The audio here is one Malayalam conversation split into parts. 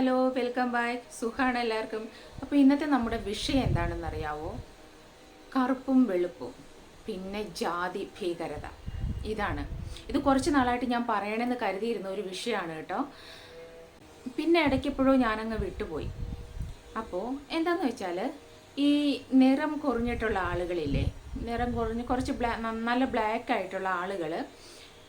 Hello welcome back. സുഖാണ് എല്ലാവർക്കും. അപ്പോൾ ഇന്നത്തെ നമ്മുടെ വിഷയം എന്താണെന്ന് അറിയാവോ കറുപ്പും വെളുപ്പും പിന്നെ ജാതി ഭീകരത ഇതാണ്. ഇത് കുറച്ച് നാളായിട്ട് ഞാൻ പറയണമെന്ന് കരുതിയിരുന്ന ഒരു വിഷയമാണ് കേട്ടോ. പിന്നെ ഇടയ്ക്കെപ്പോഴോ ഞാനങ്ങ് വിട്ടുപോയി. അപ്പോൾ എന്താന്ന് വെച്ചാൽ ഈ നിറം കുറഞ്ഞിട്ടുള്ള ആളുകളില്ലേ നിറം കുറഞ്ഞ് കുറച്ച് ബ്ലാ നല്ല ബ്ലാക്ക് ആയിട്ടുള്ള ആളുകൾ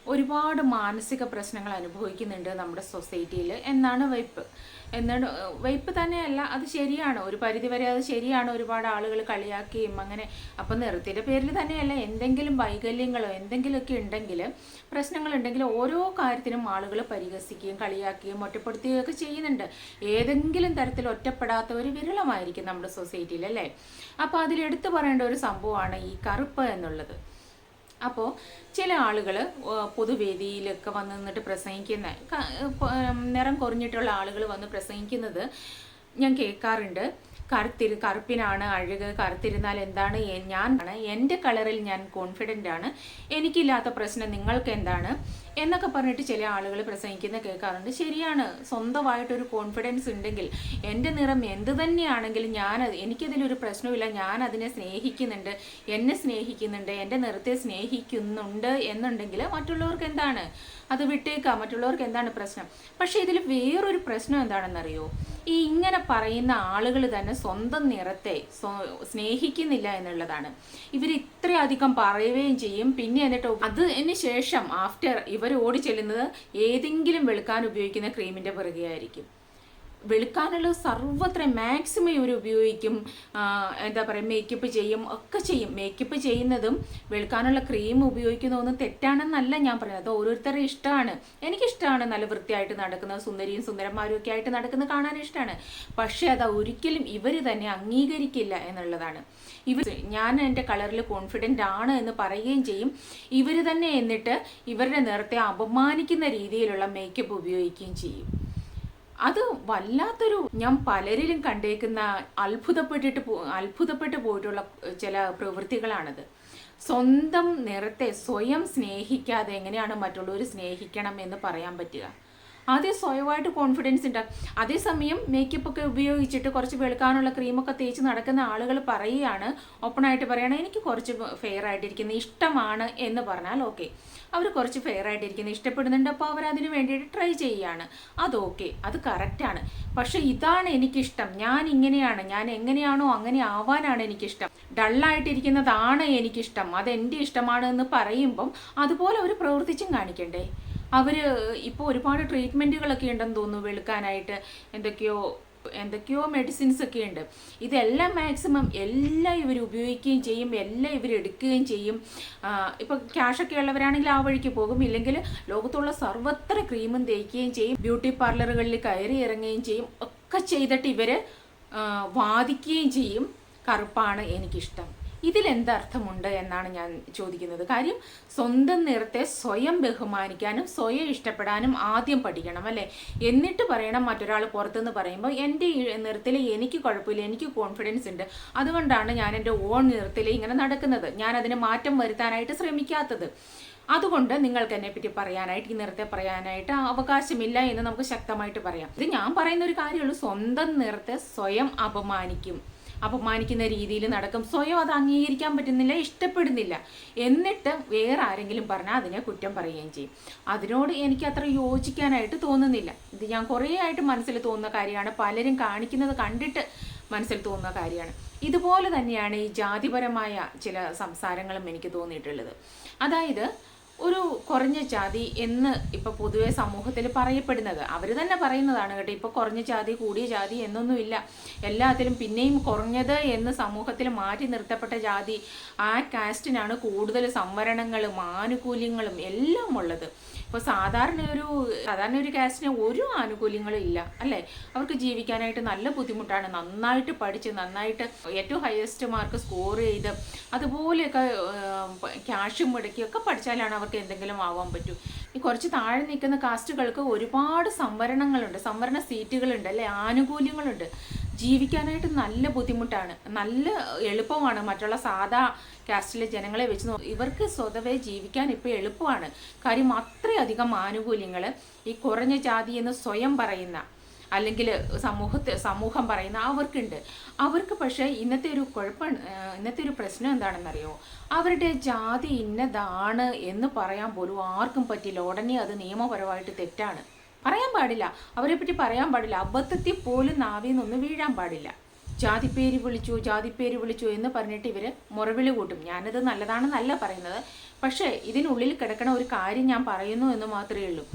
ഒരുപാട് മാനസിക പ്രശ്നങ്ങൾ അനുഭവിക്കുന്നുണ്ട് നമ്മുടെ സൊസൈറ്റിയിൽ. എന്നാണ് വൈപ്പ്. എന്നാണ് വൈപ്പ് തന്നെയല്ല അത് ശരിയാണ്. ഒരു പരിധിവരെ അത് ശരിയാണ്. ഒരുപാട് ആളുകൾ കളിയാക്കുകയും അങ്ങനെ അപ്പം നിർത്തിയുടെ പേരിൽ തന്നെയല്ല എന്തെങ്കിലും വൈകല്യങ്ങളോ എന്തെങ്കിലുമൊക്കെ ഉണ്ടെങ്കിൽ പ്രശ്നങ്ങളുണ്ടെങ്കിൽ ഓരോ കാര്യത്തിനും ആളുകൾ പരിഹസിക്കുകയും കളിയാക്കുകയും ഒറ്റപ്പെടുത്തുകയും ഒക്കെ ചെയ്യുന്നുണ്ട്. ഏതെങ്കിലും തരത്തിൽ ഒറ്റപ്പെടാത്ത ഒരു വിരളമായിരിക്കും നമ്മുടെ സൊസൈറ്റിയിൽ അല്ലേ? അപ്പോൾ അതിലെടുത്തു പറയേണ്ട ഒരു സംഭവമാണ് ഈ കറുപ്പ് എന്നുള്ളത്. അപ്പോൾ ചില ആളുകൾ പൊതുവേദിയിലൊക്കെ വന്ന് നിന്നിട്ട് പ്രസംഗിക്കുന്ന നിറം കുറഞ്ഞിട്ടുള്ള ആളുകൾ വന്ന് പ്രസംഗിക്കുന്നത് ഞാൻ കേൾക്കാറുണ്ട്. കറുത്തിരു കറുപ്പിനാണ് അഴക് കറുത്തിരുന്നാൽ എന്താണ്? ഞാൻ എന്റെ കളറിൽ ഞാൻ കോൺഫിഡന്റ് ആണ്. എനിക്കില്ലാത്ത പ്രശ്നം നിങ്ങൾക്ക് എന്താണ്? എന്നൊക്കെ പറഞ്ഞിട്ട് ചില ആളുകൾ പ്രസംഗിക്കുന്ന കേൾക്കാറുണ്ട്. ശരിയാണ് സ്വന്തമായിട്ടൊരു കോൺഫിഡൻസ് ഉണ്ടെങ്കിൽ എന്റെ നിറം എന്ത് തന്നെയാണെങ്കിലും ഞാൻ എനിക്കതിലൊരു പ്രശ്നമില്ല ഞാൻ അതിനെ സ്നേഹിക്കുന്നുണ്ട് എന്നെ സ്നേഹിക്കുന്നുണ്ട് എന്റെ നിറത്തെ സ്നേഹിക്കുന്നുണ്ട് എന്നുണ്ടെങ്കിൽ മറ്റുള്ളവർക്ക് എന്താണ്? അത് വിട്ടേക്കാം. മറ്റുള്ളവർക്ക് എന്താണ് പ്രശ്നം? പക്ഷേ ഇതിൽ വേറൊരു പ്രശ്നം എന്താണെന്നറിയോ? ഈ ഇങ്ങനെ പറയുന്ന ആളുകൾ തന്നെ സ്വന്തം നിറത്തെ സ്നേഹിക്കുന്നില്ല എന്നുള്ളതാണ്. ഇവർ ഇത്രയധികം പറയുകയും ചെയ്യും. പിന്നെ എന്നിട്ട് അതിന് ശേഷം ആഫ്റ്റർ ഇവർ ഓടി ചെല്ലുന്നത് ഏതെങ്കിലും വെളുക്കാൻ ഉപയോഗിക്കുന്ന ക്രീമിന്റെ പിറകെ ആയിരിക്കും വെളുക്കാനുള്ള സർവത്ര മാക്സിമം ഇവർ ഉപയോഗിക്കും. എന്താ പറയുക മേക്കപ്പ് ചെയ്യും ഒക്കെ ചെയ്യും. മേക്കപ്പ് ചെയ്യുന്നതും വെളുക്കാനുള്ള ക്രീം ഉപയോഗിക്കുന്നതൊന്നും തെറ്റാണെന്നല്ല ഞാൻ പറയുന്നത്. അത് ഓരോരുത്തരുടെ ഇഷ്ടമാണ്. എനിക്കിഷ്ടമാണ് നല്ല വൃത്തിയായിട്ട് നടക്കുന്ന സുന്ദരിയും സുന്ദരന്മാരും ഒക്കെ ആയിട്ട് നടക്കുന്നത് കാണാൻ ഇഷ്ടമാണ്. പക്ഷേ അത് ഒരിക്കലും ഇവർ തന്നെ അംഗീകരിക്കില്ല എന്നുള്ളതാണ്. ഇവർ ഞാൻ എന്റെ കളറിൽ കോൺഫിഡന്റ് ആണ് എന്ന് പറയുകയും ചെയ്യും. ഇവർ തന്നെ എന്നിട്ട് ഇവരുടെ നിറത്തെ അപമാനിക്കുന്ന രീതിയിലുള്ള മേക്കപ്പ് ഉപയോഗിക്കുകയും ചെയ്യും. അത് വല്ലാത്തൊരു ഞാൻ പലരിലും കണ്ടേക്കുന്ന അത്ഭുതപ്പെട്ടിട്ട് പോ അത്ഭുതപ്പെട്ടു പോയിട്ടുള്ള ചില പ്രവൃത്തികളാണത്. സ്വന്തം നിറത്തെ സ്വയം സ്നേഹിക്കാതെ എങ്ങനെയാണ് മറ്റുള്ളവർ സ്നേഹിക്കണം എന്ന് പറയാൻ പറ്റുക? ആദ്യം സ്വയമായിട്ട് കോൺഫിഡൻസ് ഉണ്ട് അതേസമയം മേക്കപ്പ് ഒക്കെ ഉപയോഗിച്ചിട്ട് കുറച്ച് വെളുക്കാനുള്ള ക്രീമൊക്കെ തേച്ച് നടക്കുന്ന ആളുകൾ പറയുകയാണ് ഓപ്പണായിട്ട് പറയുകയാണ് എനിക്ക് കുറച്ച് ഫെയർ ആയിട്ടിരിക്കുന്നത് ഇഷ്ടമാണ് എന്ന് പറഞ്ഞാൽ ഓക്കെ അവർ കുറച്ച് ഫെയർ ആയിട്ടിരിക്കുന്നത് ഇഷ്ടപ്പെടുന്നുണ്ട് അപ്പോൾ അവർ അതിന് വേണ്ടിയിട്ട് ട്രൈ ചെയ്യുകയാണ്. അത് ഓക്കെ അത് കറക്റ്റാണ് പക്ഷേ ഇതാണ് എനിക്കിഷ്ടം. ഞാൻ ഇങ്ങനെയാണ് ഞാൻ എങ്ങനെയാണോ അങ്ങനെ ആവാനാണ് എനിക്കിഷ്ടം. ഡള്ളായിട്ടിരിക്കുന്നതാണ് എനിക്കിഷ്ടം. അത് എന്റെ ഇഷ്ടമാണ് എന്ന് പറയുമ്പം അതുപോലെ അവർ പ്രവർത്തിച്ചും കാണിക്കണ്ടേ? അവർ ഇപ്പോൾ ഒരുപാട് ട്രീറ്റ്മെന്റുകളൊക്കെ ഉണ്ടെന്ന് തോന്നുന്നു വെളുക്കാനായിട്ട്. എന്തൊക്കെയോ എന്തൊക്കെയോ മെഡിസിൻസ് ഒക്കെ ഉണ്ട്. ഇതെല്ലാം മാക്സിമം എല്ലാം ഇവർ ഉപയോഗിക്കുകയും ചെയ്യും എല്ലാം ഇവർ എടുക്കുകയും ചെയ്യും. ഇപ്പോൾ ക്യാഷൊക്കെ ഉള്ളവരാണെങ്കിൽ ആ വഴിക്ക് പോകും. ഇല്ലെങ്കിൽ ലോകത്തുള്ള സർവത്ര ക്രീമും തേക്കുകയും ചെയ്യും. ബ്യൂട്ടി പാർലറുകളിൽ കയറി ഇറങ്ങുകയും ചെയ്യും. ഒക്കെ ചെയ്തിട്ട് ഇവർ വാദിക്കുകയും ചെയ്യും. കറുപ്പാണ് എനിക്കിഷ്ടം. ഇതിലെന്തർത്ഥമുണ്ട് എന്നാണ് ഞാൻ ചോദിക്കുന്നത്. കാര്യം സ്വന്തം നിറത്തെ സ്വയം ബഹുമാനിക്കാനും സ്വയം ഇഷ്ടപ്പെടാനും ആദ്യം പഠിക്കണം അല്ലേ? എന്നിട്ട് പറയണം മറ്റൊരാൾ പുറത്തുനിന്ന് പറയുമ്പോൾ എന്റെ നിറത്തിൽ എനിക്ക് കുഴപ്പമില്ല എനിക്ക് കോൺഫിഡൻസ് ഉണ്ട്. അതുകൊണ്ടാണ് ഞാൻ എന്റെ ഓൺ നിറത്തിൽ ഇങ്ങനെ നടക്കുന്നത്. ഞാൻ അതിന് മാറ്റം വരുത്താനായിട്ട് ശ്രമിക്കാത്തത്. അതുകൊണ്ട് നിങ്ങൾക്ക് എന്നെ പറ്റി പറയാനായിട്ട് ഈ നിറത്തെ പറയാനായിട്ട് അവകാശമില്ല എന്ന് നമുക്ക് ശക്തമായിട്ട് പറയാം. ഇത് ഞാൻ പറയുന്ന ഒരു കാര്യമുള്ളൂ സ്വന്തം നിറത്തെ സ്വയം അപമാനിക്കും. അപമാനിക്കുന്ന രീതിയിൽ നടക്കും. സ്വയം അത് അംഗീകരിക്കാൻ പറ്റുന്നില്ല ഇഷ്ടപ്പെടുന്നില്ല. എന്നിട്ട് വേറെ ആരെങ്കിലും പറഞ്ഞാൽ അതിനെ കുറ്റം പറയുകയും ചെയ്യും. അതിനോട് എനിക്ക് അത്ര യോജിക്കാനായിട്ട് തോന്നുന്നില്ല. ഇത് ഞാൻ കുറേ ആയിട്ട് മനസ്സിൽ തോന്നുന്ന കാര്യമാണ്. പലരും കാണിക്കുന്നത് കണ്ടിട്ട് മനസ്സിൽ തോന്നുന്ന കാര്യമാണ്. ഇതുപോലെ തന്നെയാണ് ഈ ജാതിപരമായ ചില സംസാരങ്ങളും എനിക്ക് തോന്നിയിട്ടുള്ളത്. അതായത് ഒരു കുറഞ്ഞ ജാതി എന്ന് ഇപ്പൊ പൊതുവെ സമൂഹത്തിൽ പറയപ്പെടുന്നത്. അവർ തന്നെ പറയുന്നതാണ് കേട്ടോ ഇപ്പൊ കുറഞ്ഞ ജാതി കൂടിയ ജാതി എന്നൊന്നുമില്ല. എല്ലാത്തിലും പിന്നെയും കുറഞ്ഞത് എന്ന് സമൂഹത്തിൽ മാറ്റി നിർത്തപ്പെട്ട ജാതി ആ കാസ്റ്റിനാണ് കൂടുതൽ സംവരണങ്ങളും ആനുകൂല്യങ്ങളും എല്ലാം ഉള്ളത്. ഇപ്പോൾ സാധാരണ ഒരു സാധാരണ ഒരു കാസ്റ്റിന് ഒരു ആനുകൂല്യങ്ങളും ഇല്ല അല്ലേ? അവർക്ക് ജീവിക്കാനായിട്ട് നല്ല ബുദ്ധിമുട്ടാണ്. നന്നായിട്ട് പഠിച്ച് നന്നായിട്ട് ഏറ്റവും ഹയസ്റ്റ് മാർക്ക് സ്കോർ ചെയ്ത് അതുപോലെയൊക്കെ ക്യാഷും മുടക്കിയൊക്കെ പഠിച്ചാലാണ് അവർക്ക് എന്തെങ്കിലും ആവാൻ പറ്റൂ. ഈ കുറച്ച് താഴെ നിൽക്കുന്ന കാസ്റ്റുകൾക്ക് ഒരുപാട് സംവരണങ്ങളുണ്ട്. സംവരണ സീറ്റുകളുണ്ട് അല്ലെ? ആനുകൂല്യങ്ങളുണ്ട്. ജീവിക്കാനായിട്ട് നല്ല ബുദ്ധിമുട്ടാണ്. നല്ല എളുപ്പമാണ് മറ്റുള്ള സാധാ കാസ്റ്റിലെ ജനങ്ങളെ വെച്ച് ഇവർക്ക് സ്വതവേ ജീവിക്കാൻ ഇപ്പോൾ എളുപ്പമാണ്. കാര്യം അത്രയധികം ആനുകൂല്യങ്ങൾ ഈ കുറഞ്ഞ ജാതി എന്ന് സ്വയം പറയുന്ന അല്ലെങ്കിൽ സമൂഹത്തെ സമൂഹം പറയുന്ന അവർക്കുണ്ട്. അവർക്ക് പക്ഷേ ഇന്നത്തെ ഒരു കുഴപ്പം ഇന്നത്തെ ഒരു പ്രശ്നം എന്താണെന്നറിയോ? അവരുടെ ജാതി ഇന്നതാണ് എന്ന് പറയാൻ പോലും ആർക്കും പറ്റില്ല. ഉടനെ അത് നിയമപരമായിട്ട് തെറ്റാണ്. പറയാൻ പാടില്ല. അവരെ പറ്റി പറയാൻ പാടില്ല. അബദ്ധത്തിൽ പോലും നാവിൽ വീഴാൻ പാടില്ല. ജാതിപ്പേര് വിളിച്ചു ജാതിപ്പേര് വിളിച്ചു എന്ന് പറഞ്ഞിട്ട് ഇവർ മുറവിളി കൂട്ടും. ഞാനത് നല്ലതാണെന്നല്ല പറയുന്നത്. പക്ഷേ ഇതിനുള്ളിൽ കിടക്കണ ഒരു കാര്യം ഞാൻ പറയുന്നു എന്ന് മാത്രമേ ഉള്ളൂ.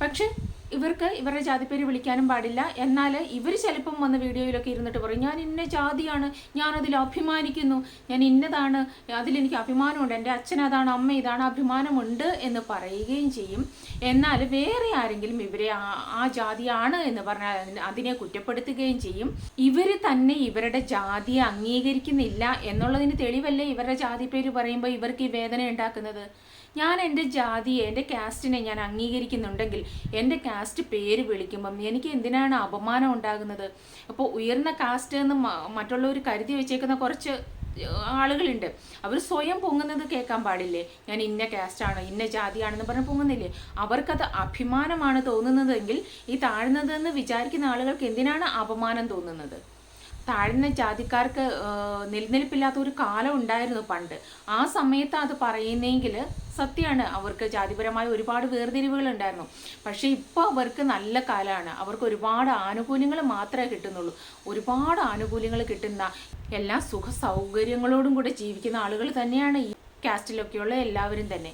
പക്ഷേ ഇവർക്ക് ഇവരുടെ ജാതിപ്പേര് വിളിക്കാനും പാടില്ല. എന്നാൽ ഇവർ ചിലപ്പം വന്ന വീഡിയോയിലൊക്കെ ഇരുന്നിട്ട് പറയും ഞാൻ ഇന്ന ജാതിയാണ് ഞാനതിൽ അഭിമാനിക്കുന്നു ഞാൻ ഇന്നതാണ് അതിലെനിക്ക് അഭിമാനമുണ്ട് എന്റെ അച്ഛൻ അതാണ് അമ്മ ഇതാണ് അഭിമാനമുണ്ട് എന്ന് പറയുകയും ചെയ്യും. എന്നാൽ വേറെ ആരെങ്കിലും ഇവരെ ആ- ജാതിയാണ് എന്ന് പറഞ്ഞാൽ അതിനെ കുറ്റപ്പെടുത്തുകയും ചെയ്യും. ഇവർ തന്നെ ഇവരുടെ ജാതിയെ അംഗീകരിക്കുന്നില്ല എന്നുള്ളതിന് തെളിവല്ലേ ഇവരുടെ ജാതി പേര് പറയുമ്പോൾ ഇവർക്ക് ഈ വേദന ഉണ്ടാക്കുന്നത്? ഞാൻ എന്റെ ജാതിയെ എന്റെ കാസ്റ്റിനെ ഞാൻ അംഗീകരിക്കുന്നുണ്ടെങ്കിൽ എന്റെ കാസ്റ്റ് പേര് വിളിക്കുമ്പം എനിക്ക് എന്തിനാണ് അപമാനം ഉണ്ടാകുന്നത്? അപ്പോൾ ഉയർന്ന കാസ്റ്റ് എന്ന് മറ്റുള്ളവർ കരുതി വെച്ചേക്കുന്ന കുറച്ച് ആളുകളുണ്ട്. അവർ സ്വയം പൊങ്ങുന്നത് കേൾക്കാൻ പാടില്ലേ? ഞാൻ ഇന്ന കാസ്റ്റാണ് ഇന്ന ജാതിയാണെന്ന് പറഞ്ഞ് പൊങ്ങുന്നില്ലേ? അവർക്കത് അഭിമാനമാണ് തോന്നുന്നതെങ്കിൽ ഈ താഴ്ന്നതെന്ന് വിചാരിക്കുന്ന ആളുകൾക്ക് എന്തിനാണ് അപമാനം തോന്നുന്നത്? താഴ്ന്ന ജാതിക്കാർക്ക് നിലനിൽപ്പില്ലാത്ത ഒരു കാലം ഉണ്ടായിരുന്നു പണ്ട്. ആ സമയത്ത് അത് പറയുന്നെങ്കിൽ സത്യമാണ് അവർക്ക് ജാതിപരമായ ഒരുപാട് വേർതിരിവുകൾ ഉണ്ടായിരുന്നു. പക്ഷേ ഇപ്പോൾ അവർക്ക് നല്ല കാലമാണ് അവർക്ക് ഒരുപാട് ആനുകൂല്യങ്ങൾ മാത്രമേ കിട്ടുന്നുള്ളൂ. ഒരുപാട് ആനുകൂല്യങ്ങൾ കിട്ടുന്ന എല്ലാ സുഖ സൗകര്യങ്ങളോടും കൂടെ ജീവിക്കുന്ന ആളുകൾ തന്നെയാണ് ഈ കാസ്റ്റിലൊക്കെയുള്ള എല്ലാവരും തന്നെ.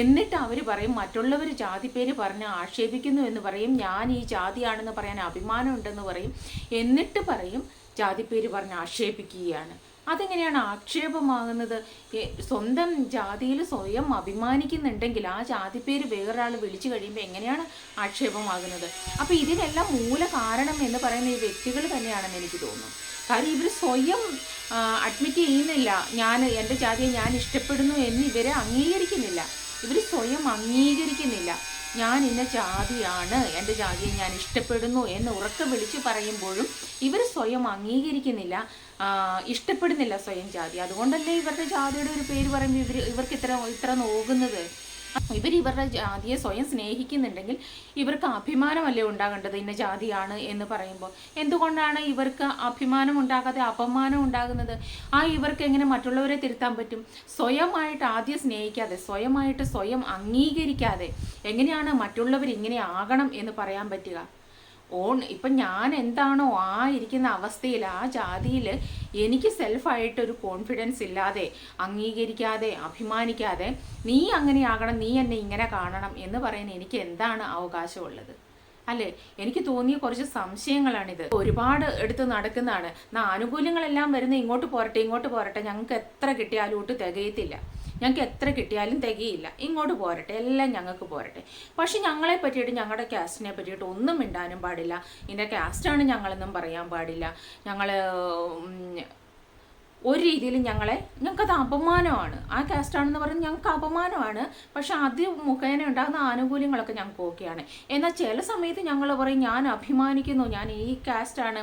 എന്നിട്ട് അവർ പറയും മറ്റുള്ളവർ ജാതി പേര് പറഞ്ഞ് ആക്ഷേപിക്കുന്നു എന്ന് പറയും ഞാൻ ഈ ജാതിയാണെന്ന് പറയാൻ അഭിമാനമുണ്ടെന്ന് പറയും. എന്നിട്ട് പറയും ജാതിപ്പേര് പറഞ്ഞ് ആക്ഷേപിക്കുകയാണ്. അതെങ്ങനെയാണ് ആക്ഷേപമാകുന്നത്? സ്വന്തം ജാതിയിൽ സ്വയം അഭിമാനിക്കുന്നുണ്ടെങ്കിൽ ആ ജാതിപ്പേര് വേറൊരാൾ വിളിച്ചു കഴിയുമ്പോൾ എങ്ങനെയാണ് ആക്ഷേപമാകുന്നത്? അപ്പോൾ ഇതിനെല്ലാം മൂല കാരണം എന്ന് പറയുന്ന ഈ വ്യക്തികൾ തന്നെയാണെന്ന് എനിക്ക് തോന്നുന്നു. കാര്യം ഇവർ സ്വയം അഡ്മിറ്റ് ചെയ്യുന്നില്ല. ഞാൻ എന്റെ ജാതിയെ ഞാൻ ഇഷ്ടപ്പെടുന്നു എന്ന് ഇവരെ അംഗീകരിക്കുന്നില്ല. ഇവർ സ്വയം അംഗീകരിക്കുന്നില്ല. ഞാൻ ഇന്ന ജാതിയാണ് എന്റെ ജാതിയെ ഞാൻ ഇഷ്ടപ്പെടുന്നു എന്ന് ഉറക്കെ വിളിച്ചു പറയുമ്പോഴും ഇവർ സ്വയം അംഗീകരിക്കുന്നില്ല. ഇഷ്ടപ്പെടുന്നില്ല സ്വയം ജാതി. അതുകൊണ്ടല്ലേ ഇവരുടെ ജാതിയുടെ ഒരു പേര് പറയുമ്പോൾ ഇവർ ഇവർക്ക് ഇത്ര ഇത്ര നോക്കുന്നത്? ഇവർ ഇവരുടെ ജാതിയെ സ്വയം സ്നേഹിക്കുന്നുണ്ടെങ്കിൽ ഇവർക്ക് അഭിമാനമല്ലേ ഉണ്ടാകേണ്ടത് ഇന്ന ജാതിയാണ് എന്ന് പറയുമ്പോൾ എന്തുകൊണ്ടാണ് ഇവർക്ക് അഭിമാനം ഉണ്ടാകാതെ അപമാനം ഉണ്ടാകുന്നത്? ആ ഇവർക്ക് എങ്ങനെ മറ്റുള്ളവരെ തിരുത്താൻ പറ്റും? സ്വയമായിട്ട് ആദ്യം സ്നേഹിക്കാതെ സ്വയമായിട്ട് സ്വയം അംഗീകരിക്കാതെ എങ്ങനെയാണ് മറ്റുള്ളവർ ഇങ്ങനെ ആകണം എന്ന് പറയാൻ പറ്റുക? ഓൺ ഇപ്പം ഞാൻ എന്താണോ ആ ഇരിക്കുന്ന അവസ്ഥയിൽ ആ ജാതിയിൽ എനിക്ക് സെൽഫായിട്ടൊരു കോൺഫിഡൻസ് ഇല്ലാതെ അംഗീകരിക്കാതെ അഭിമാനിക്കാതെ നീ അങ്ങനെയാകണം നീ എന്നെ ഇങ്ങനെ കാണണം എന്ന് പറയാൻ എനിക്ക് എന്താണ് അവകാശമുള്ളത്? അല്ലേ? എനിക്ക് തോന്നിയ കുറച്ച് സംശയങ്ങളാണിത്. ഒരുപാട് എടുത്ത് നടക്കുന്നതാണ്. ആനുകൂല്യങ്ങളെല്ലാം വരുന്ന ഇങ്ങോട്ട് പോരട്ടെ ഇങ്ങോട്ട് പോരട്ടെ ഞങ്ങൾക്ക് എത്ര കിട്ടിയാലും ഒട്ട് തികയത്തില്ല. ഞങ്ങൾക്ക് എത്ര കിട്ടിയാലും തികയില്ല. ഇങ്ങോട്ട് പോരട്ടെ എല്ലാം ഞങ്ങൾക്ക് പോരട്ടെ. പക്ഷെ ഞങ്ങളെ പറ്റിയിട്ട് ഞങ്ങളുടെ കാസ്റ്റിനെ പറ്റിയിട്ട് ഒന്നും മിണ്ടാനും പാടില്ല. ഇതിന്റെ കാസ്റ്റാണ് ഞങ്ങളെന്നും പറയാൻ പാടില്ല. ഞങ്ങൾ ഒരു രീതിയിൽ ഞങ്ങളെ ഞങ്ങൾക്കത് അപമാനമാണ്. ആ കാസ്റ്റാണെന്ന് പറയുന്നത് ഞങ്ങൾക്ക് അപമാനമാണ്. പക്ഷേ അത് മുഖേന ഉണ്ടാകുന്ന ആനുകൂല്യങ്ങളൊക്കെ ഞങ്ങൾക്ക് ഓക്കെയാണ്. എന്നാൽ ചില സമയത്ത് ഞങ്ങൾ പറയും ഞാൻ അഭിമാനിക്കുന്നു. ഞാൻ ഈ കാസ്റ്റാണ്.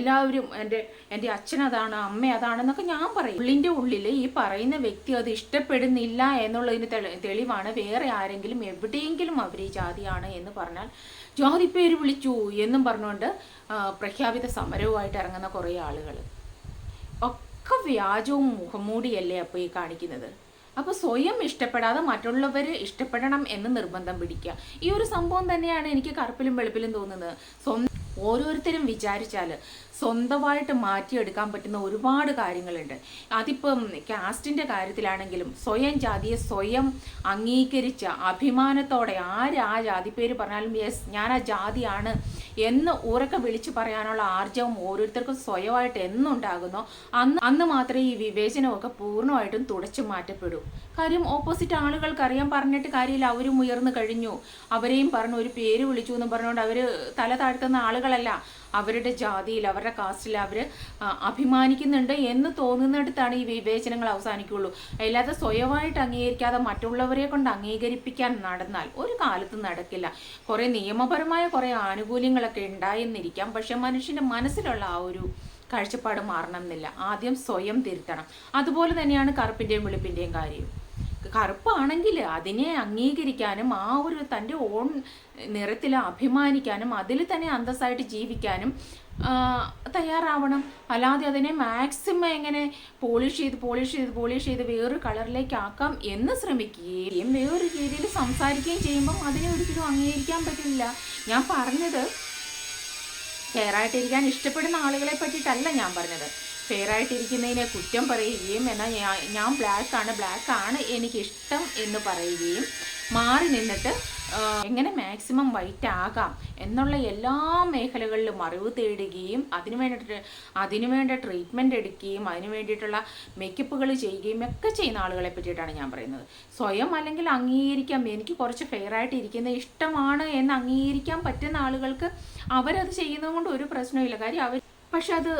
എല്ലാവരും എന്റെ എന്റെ അച്ഛൻ അതാണ് അമ്മ അതാണെന്നൊക്കെ ഞാൻ പറയും. ഉള്ളിന്റെ ഉള്ളിൽ ഈ പറയുന്ന വ്യക്തി അത് ഇഷ്ടപ്പെടുന്നില്ല എന്നുള്ളതിന് തെളിവാണ് വേറെ ആരെങ്കിലും എവിടെയെങ്കിലും അവർ ഈ ജാതിയാണ് എന്ന് പറഞ്ഞാൽ. ജാതി പേര് വിളിച്ചു എന്നും പറഞ്ഞുകൊണ്ട് പ്രഖ്യാപിത സമരവുമായിട്ട് ഇറങ്ങുന്ന കുറേ ആളുകൾ. ഒക്കെ വ്യാജവും മുഖംമൂടിയല്ലേ അപ്പോൾ ഈ കാണിക്കുന്നത്? അപ്പോൾ സ്വയം ഇഷ്ടപ്പെടാതെ മറ്റുള്ളവർ ഇഷ്ടപ്പെടണം എന്ന് നിർബന്ധം പിടിക്കുക. ഈ ഒരു സംഭവം തന്നെയാണ് എനിക്ക് കറുപ്പിലും വെളുപ്പിലും തോന്നുന്നത്. സ്വന്തം ഓരോരുത്തരും വിചാരിച്ചാൽ സ്വന്തമായിട്ട് മാറ്റിയെടുക്കാൻ പറ്റുന്ന ഒരുപാട് കാര്യങ്ങളുണ്ട്. അതിപ്പം കാസ്റ്റിന്റെ കാര്യത്തിലാണെങ്കിലും സ്വയം ജാതിയെ സ്വയം അംഗീകരിച്ച അഭിമാനത്തോടെ ആര് ആ ജാതി പേര് പറഞ്ഞാലും യെസ് ഞാൻ ആ ജാതിയാണ് എന്ന് ഉറക്കെ വിളിച്ചു പറയാനുള്ള ആർജവം ഓരോരുത്തർക്കും സ്വയമായിട്ട് എന്നുണ്ടാകുന്നോ അന്ന് അന്ന് മാത്രമേ ഈ വിവേചനമൊക്കെ പൂർണമായിട്ടും തുടച്ചു മാറ്റപ്പെടൂ. കാര്യം ഓപ്പോസിറ്റ് ആളുകൾക്ക് അറിയാൻ പറഞ്ഞിട്ട് കാര്യമില്ല അവരും ഉയർന്നു കഴിഞ്ഞു. അവരെയും പറഞ്ഞു ഒരു പേര് വിളിച്ചു എന്ന് പറഞ്ഞുകൊണ്ട് അവർ തല താഴ്ത്തുന്ന ആളുകളല്ല അവരുടെ ജാതിയിൽ അവരുടെ കാസ്റ്റിൽ അവർ അഭിമാനിക്കുന്നുണ്ട് എന്ന് തോന്നുന്നിടത്താണ് ഈ വിവേചനങ്ങൾ അവസാനിക്കുള്ളൂ. അല്ലാതെ സ്വയമായിട്ട് അംഗീകരിക്കാതെ മറ്റുള്ളവരെ കൊണ്ട് അംഗീകരിപ്പിക്കാൻ നടന്നാൽ ഒരു കാലത്ത് നടക്കില്ല. കുറേ നിയമപരമായ കുറേ ആനുകൂല്യങ്ങളൊക്കെ ഉണ്ടായെന്നിരിക്കാം. പക്ഷെ മനുഷ്യന്റെ മനസ്സിലുള്ള ആ ഒരു കാഴ്ചപ്പാട് മാറണം എന്നില്ല ആദ്യം സ്വയം തിരുത്തണം. അതുപോലെ തന്നെയാണ് കറുപ്പിന്റെയും വെളുപ്പിന്റെയും കാര്യം. കറുപ്പാണെങ്കിൽ അതിനെ അംഗീകരിക്കാനും ആ ഒരു തന്റെ ഓൺ നിറത്തിൽ അഭിമാനിക്കാനും അതിൽ തന്നെ അന്തസ്സായിട്ട് ജീവിക്കാനും തയ്യാറാവണം. അല്ലാതെ അതിനെ മാക്സിമം എങ്ങനെ പോളിഷ് ചെയ്ത് പോളിഷ് ചെയ്ത് പോളിഷ് ചെയ്ത് വേറൊരു കളറിലേക്ക് ആക്കാം എന്ന് ശ്രമിക്കുകയും വേറൊരു രീതിയിൽ സംസാരിക്കുകയും ചെയ്യുമ്പം അതിനെ ഒരിക്കലും അംഗീകരിക്കാൻ പറ്റില്ല. ഞാൻ പറഞ്ഞത് കെയറായിട്ടിരിക്കാൻ ഇഷ്ടപ്പെടുന്ന ആളുകളെ പറ്റിയിട്ടല്ല ഞാൻ പറഞ്ഞത്. ഫെയർ ആയിട്ടിരിക്കുന്നതിനെ കുറ്റം പറയുകയും എന്നാൽ ഞാൻ ബ്ലാക്ക് ആണ് ബ്ലാക്ക് ആണ് എനിക്കിഷ്ടം എന്ന് പറയുകയും മാറി നിന്നിട്ട് എങ്ങനെ മാക്സിമം വൈറ്റ് ആകാം എന്നുള്ള എല്ലാ മേഖലകളിലും അറിവ് തേടുകയും അതിനു വേണ്ടിയിട്ട് അതിനു വേണ്ട ട്രീറ്റ്മെന്റ് എടുക്കുകയും അതിനു വേണ്ടിയിട്ടുള്ള മേക്കപ്പുകൾ ചെയ്യുകയും ഒക്കെ ചെയ്യുന്ന ആളുകളെ പറ്റിയിട്ടാണ് ഞാൻ പറയുന്നത്. സ്വയം അല്ലെങ്കിൽ അംഗീകരിക്കാം എനിക്ക് കുറച്ച് ഫെയർ ആയിട്ട് ഇരിക്കുന്നത് ഇഷ്ടമാണ് എന്ന് അംഗീകരിക്കാൻ പറ്റുന്ന ആളുകൾക്ക് അവരത് ചെയ്യുന്നത് കൊണ്ട് ഒരു പ്രശ്നവുമില്ല. കാര്യം അവർ പക്ഷെ അത്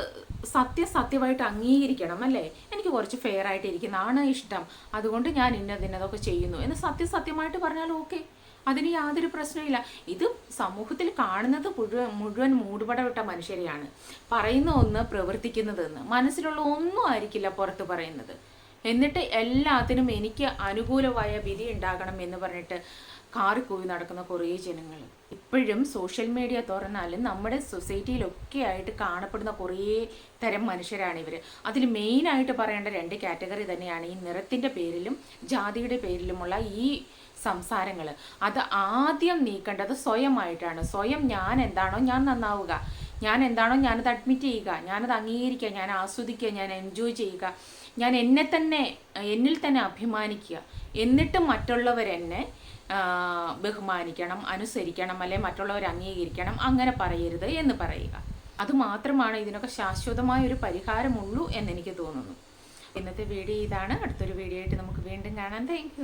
സത്യസത്യമായിട്ട് അംഗീകരിക്കണം അല്ലേ? എനിക്ക് കുറച്ച് ഫെയർ ആയിട്ട് ഇരിക്കുന്നതാണ് ഇഷ്ടം. അതുകൊണ്ട് ഞാൻ ഇന്നതിനതൊക്കെ ചെയ്യുന്നു. എന്ന് സത്യസത്യമായിട്ട് പറഞ്ഞാൽ ഓക്കെ അതിന് യാതൊരു പ്രശ്നമില്ല ഇത് സമൂഹത്തിൽ കാണുന്നത് മുഴുവൻ മുഴുവൻ മൂടുപടവിട്ട മനുഷ്യരെയാണ്. പറയുന്ന ഒന്ന് പ്രവർത്തിക്കുന്നതെന്ന്. മനസ്സിലുള്ള ഒന്നും ആയിരിക്കില്ല പുറത്ത് പറയുന്നത്. എന്നിട്ട് എല്ലാത്തിനും എനിക്ക് അനുകൂലമായ വിധി ഉണ്ടാകണം എന്ന് പറഞ്ഞിട്ട് കാറിക്കൂവി നടക്കുന്ന കുറേ ജനങ്ങൾ. ഇപ്പോഴും സോഷ്യൽ മീഡിയ തുറന്നാലും നമ്മുടെ സൊസൈറ്റിയിലൊക്കെ ആയിട്ട് കാണപ്പെടുന്ന കുറേ തരം മനുഷ്യരാണ് ഇവർ അതിൽ മെയിനായിട്ട് പറയേണ്ട രണ്ട് കാറ്റഗറി തന്നെയാണ് ഈ നിറത്തിന്റെ പേരിലും ജാതിയുടെ പേരിലുമുള്ള ഈ സംസാരങ്ങൾ അത് ആദ്യം നീക്കേണ്ടത് സ്വയമായിട്ടാണ്. സ്വയം ഞാൻ എന്താണോ ഞാൻ നന്നാവുക. ഞാൻ എന്താണോ ഞാനത് അഡ്മിറ്റ് ചെയ്യുക. ഞാനത് അംഗീകരിക്കുക. ഞാൻ ആസ്വദിക്കുക. ഞാൻ എൻജോയ് ചെയ്യുക. ഞാൻ എന്നെ തന്നെ എന്നിൽ തന്നെ അഭിമാനിക്കുക. എന്നിട്ട് മറ്റുള്ളവരെന്നെ ബഹുമാനിക്കണം അനുസരിക്കണം അല്ലെ മറ്റുള്ളവർ അംഗീകരിക്കണം. അങ്ങനെ പറയരുത് എന്ന് പറയുക. അത് മാത്രമാണ് ഇതിനൊക്കെ ശാശ്വതമായ ഒരു പരിഹാരമുള്ളൂ എന്നെനിക്ക് തോന്നുന്നു. ഇന്നത്തെ വീഡിയോ ഇതാണ്. അടുത്തൊരു വീഡിയോ ആയിട്ട് നമുക്ക് വീണ്ടും കാണാം. താങ്ക്